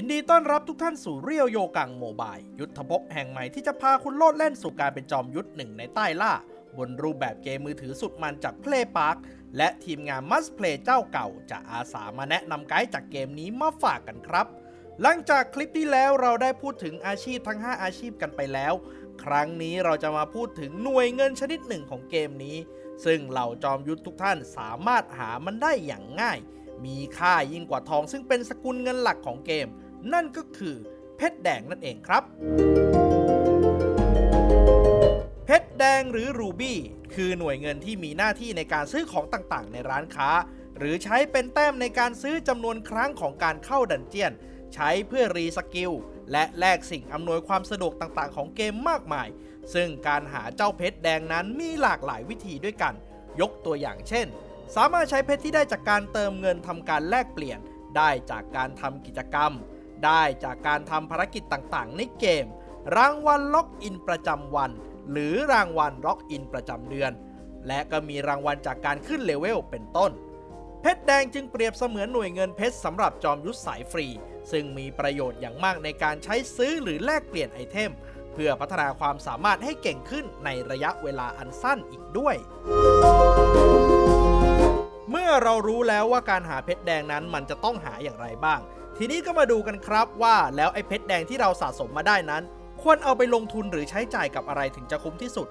ยินดีต้อนรับทุกท่านสู่เรียวโยกังโมบาย ยุทธภพแห่งใหม่ที่จะพาคุณโลดเล่นสู่การเป็นจอมยุทธหนึ่งในใต้ล่า บนรูปแบบเกมมือถือสุดมันจาก Play Park และทีมงาน Must Play เจ้าเก่า จะอาสามาแนะนำไกด์จากเกมนี้มาฝากกันครับ หลังจากคลิปที่แล้วเราได้พูดถึงอาชีพทั้ง 5 อาชีพกันไปแล้ว ครั้งนี้เราจะมาพูดถึงหน่วยเงินชนิดหนึ่งของเกมนี้ ซึ่งเหล่าจอมยุทธทุกท่านสามารถหามันได้อย่างง่าย มีค่ายิ่งกว่าทองซึ่งเป็นสกุลเงินหลักของเกม นั่นก็คือเพชรแดงนั่นเองครับ เพชรแดงหรือรูบี้คือหน่วยเงินที่มีหน้าที่ในการซื้อของต่างๆ ในร้านค้า หรือใช้เป็นแต้มในการซื้อจำนวนครั้งของการเข้าดันเจียน ใช้เพื่อรีสกิลและแลกสิ่งอำนวยความสะดวกต่างๆ ของเกมมากมาย ซึ่งการหาเจ้าเพชรแดงนั้นมีหลากหลายวิธีด้วยกัน ยกตัวอย่างเช่น สามารถใช้เพชรที่ได้จากการเติมเงินทำการแลกเปลี่ยน ได้จากการทำกิจกรรม ได้จากการทำภารกิจต่างๆ ในเกม รางวัลล็อกอินประจำวัน หรือรางวัลล็อกอินประจำเดือน และก็มีรางวัลจากการขึ้นเลเวลเป็นต้น เพชรแดงจึงเปรียบเสมือนหน่วยเงินเพชรสำหรับจอมยุทธสายฟรี ซึ่งมีประโยชน์อย่างมากในการใช้ซื้อหรือแลกเปลี่ยนไอเทม เพื่อพัฒนาความสามารถให้เก่งขึ้นในระยะเวลาอันสั้นอีกด้วยเมื่อเรารู้แล้วว่าการหาเพชรแดงนั้นมันจะต้องหาอย่างไรบ้าง ทีนี้ก็มาดูกันครับว่าแล้วไอ้เพชรแดงที่เราสะสมมาได้นั้น ควรเอาไปลงทุนหรือใช้จ่ายกับอะไรถึงจะคุ้มที่สุด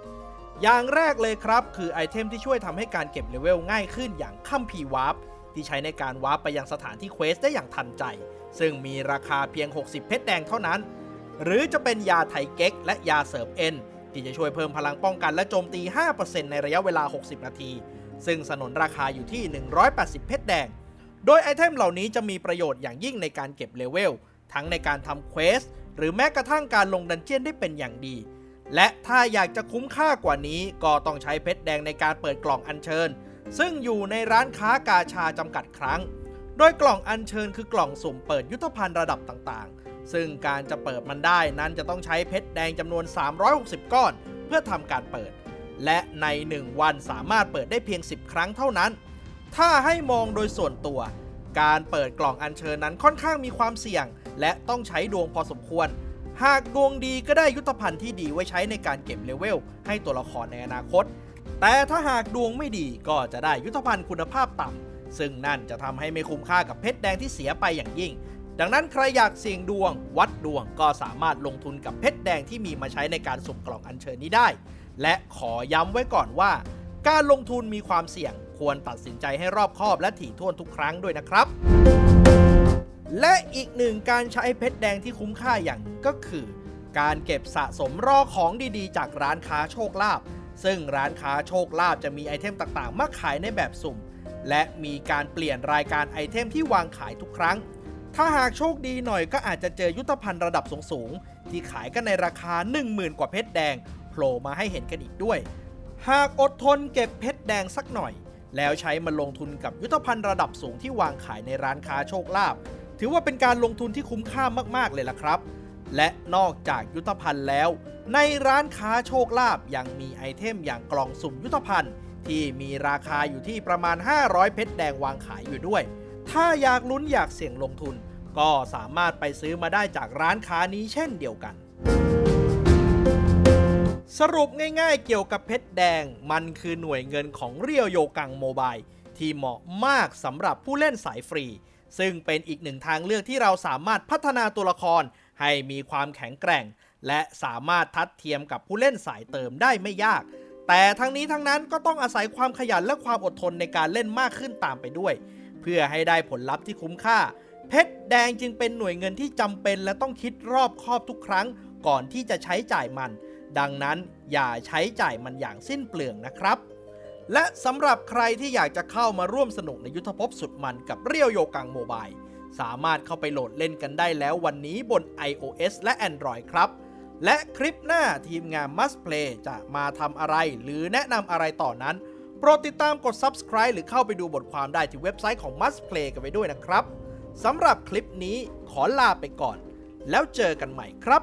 อย่างแรกเลยครับ คือไอเทมที่ช่วยทำให้การเก็บเลเวลง่ายขึ้นอย่างคัมพีวาร์ปที่ใช้ในการวาร์ปไปยังสถานที่เควสได้อย่างทันใจ ซึ่งมีราคาเพียง 60 เพชรแดงเท่านั้น หรือจะเป็นยาไทเก๊กและยาเสริมเอ็นที่จะช่วยเพิ่มพลังป้องกันและโจมตี 5%ในระยะเวลา 60 นาที ซึ่งสนนราคาอยู่ที่ 180 เพชรแดง โดยไอเทมเหล่านี้จะมีประโยชน์อย่างยิ่งในการเก็บเลเวล ทั้งในการทำเควสหรือแม้กระทั่งการลงดันเจียนได้เป็นอย่างดี และถ้าอยากจะคุ้มค่ากว่านี้ก็ต้องใช้เพชรแดงในการเปิดกล่องอัญเชิญ ซึ่งอยู่ในร้านค้ากาชาจำกัดครั้ง โดยกล่องอัญเชิญคือกล่องสุ่มเปิดยุทธภัณฑ์ระดับต่างๆ ซึ่งการจะเปิดมันได้นั้นจะต้องใช้เพชรแดงจำนวน 360 ก้อน เพื่อทำการเปิด และใน 1 วันสามารถเปิดได้เพียง 10 ครั้งเท่านั้น ถ้าให้มองโดยส่วนตัว การเปิดกล่องอัญเชิญนั้นค่อนข้างมีความเสี่ยง และต้องใช้ดวงพอสมควร หากดวงดีก็ได้ยุทธภัณฑ์ที่ดีไว้ใช้ในการเก็บเลเวล ให้ตัวละครในอนาคต แต่ถ้าหากดวงไม่ดีก็จะได้ยุทธภัณฑ์คุณภาพต่ำซึ่งนั่นจะทำให้ไม่คุ้มค่ากับเพชรแดงที่เสียไปอย่างยิ่ง ดังนั้นใครอยากเสี่ยงดวง วัดดวงก็สามารถลงทุนกับเพชรแดงที่มีมาใช้ในการสุ่มกล่องอัญเชิญนี้ได้ และขอย้ำไว้ก่อนว่า การลงทุนมีความเสี่ยง ควรตัดสินใจให้รอบคอบและถี่ถ้วนทุกครั้งด้วยนะครับ และอีกหนึ่งการใช้เพชรแดงที่คุ้มค่าอย่างก็คือ การเก็บสะสมรอของดีๆ จากร้านค้าโชคลาภซึ่งร้านค้าโชคลาภจะมีไอเทมต่างๆ มาขายในแบบสุ่ม และมีการเปลี่ยนรายการไอเทมที่วางขายทุกครั้ง ถ้าหากโชคดีหน่อยก็อาจจะเจอยุทธภัณฑ์ระดับสูงๆ ที่ขายกันในราคา 10,000 กว่าเพชรแดงโผล่มาให้เห็นกันอีกด้วย หากอดทนเก็บเพชรแดงสักหน่อย แล้วใช้มาลงทุนกับยุทธภัณฑ์ระดับสูงที่วางขายในร้านค้าโชคลาภถือว่าเป็นการลงทุนที่คุ้มค่ามากๆเลยล่ะครับ และนอกจากยุทธภัณฑ์แล้ว ในร้านค้าโชคลาภยังมีไอเทมอย่างกล่องสุ่มยุทธภัณฑ์ ที่มีราคาอยู่ที่ประมาณ 500 เพชรแดงวางขายอยู่ด้วย ถ้าอยากลุ้นอยากเสี่ยงลงทุน ก็สามารถไปซื้อมาได้จากร้านค้านี้เช่นเดียวกัน สรุปง่ายๆเกี่ยวกับเพชรแดง มันคือหน่วยเงินของเรียวโยกังโมบายที่เหมาะมากสำหรับผู้เล่นสายฟรี ซึ่งเป็นอีกหนึ่งทางเลือกที่เราสามารถพัฒนาตัวละคร ให้มีความแข็งแกร่ง และสามารถทัดเทียมกับผู้เล่นสายเติมได้ไม่ยาก แต่ทั้งนี้ทั้งนั้นก็ต้องอาศัยความขยันและความอดทนในการเล่นมากขึ้นตามไปด้วย เพื่อให้ได้ผลลัพธ์ที่คุ้มค่า เพชรแดงจึงเป็นหน่วยเงินที่จำเป็นและต้องคิดรอบคอบทุกครั้ง ก่อนที่จะใช้จ่ายมัน ดังนั้นอย่าใช้จ่ายมันอย่างสิ้นเปลืองนะครับ และสำหรับใครที่อยากจะเข้ามาร่วมสนุกในยุทธภพสุดมันกับเรียวโยกังโมบายสามารถเข้าไปโหลดเล่นกันได้แล้ววันนี้บน iOS และ Android ครับ และคลิปหน้าทีมงาน Must Play จะมาทำอะไรหรือแนะนำอะไรต่อนั้น โปรดติดตามกด Subscribe หรือเข้าไปดูบทความได้ที่เว็บไซต์ของ Must Play กันไปด้วยนะครับสำหรับคลิปนี้ขอลาไปก่อน แล้วเจอกันใหม่ครับ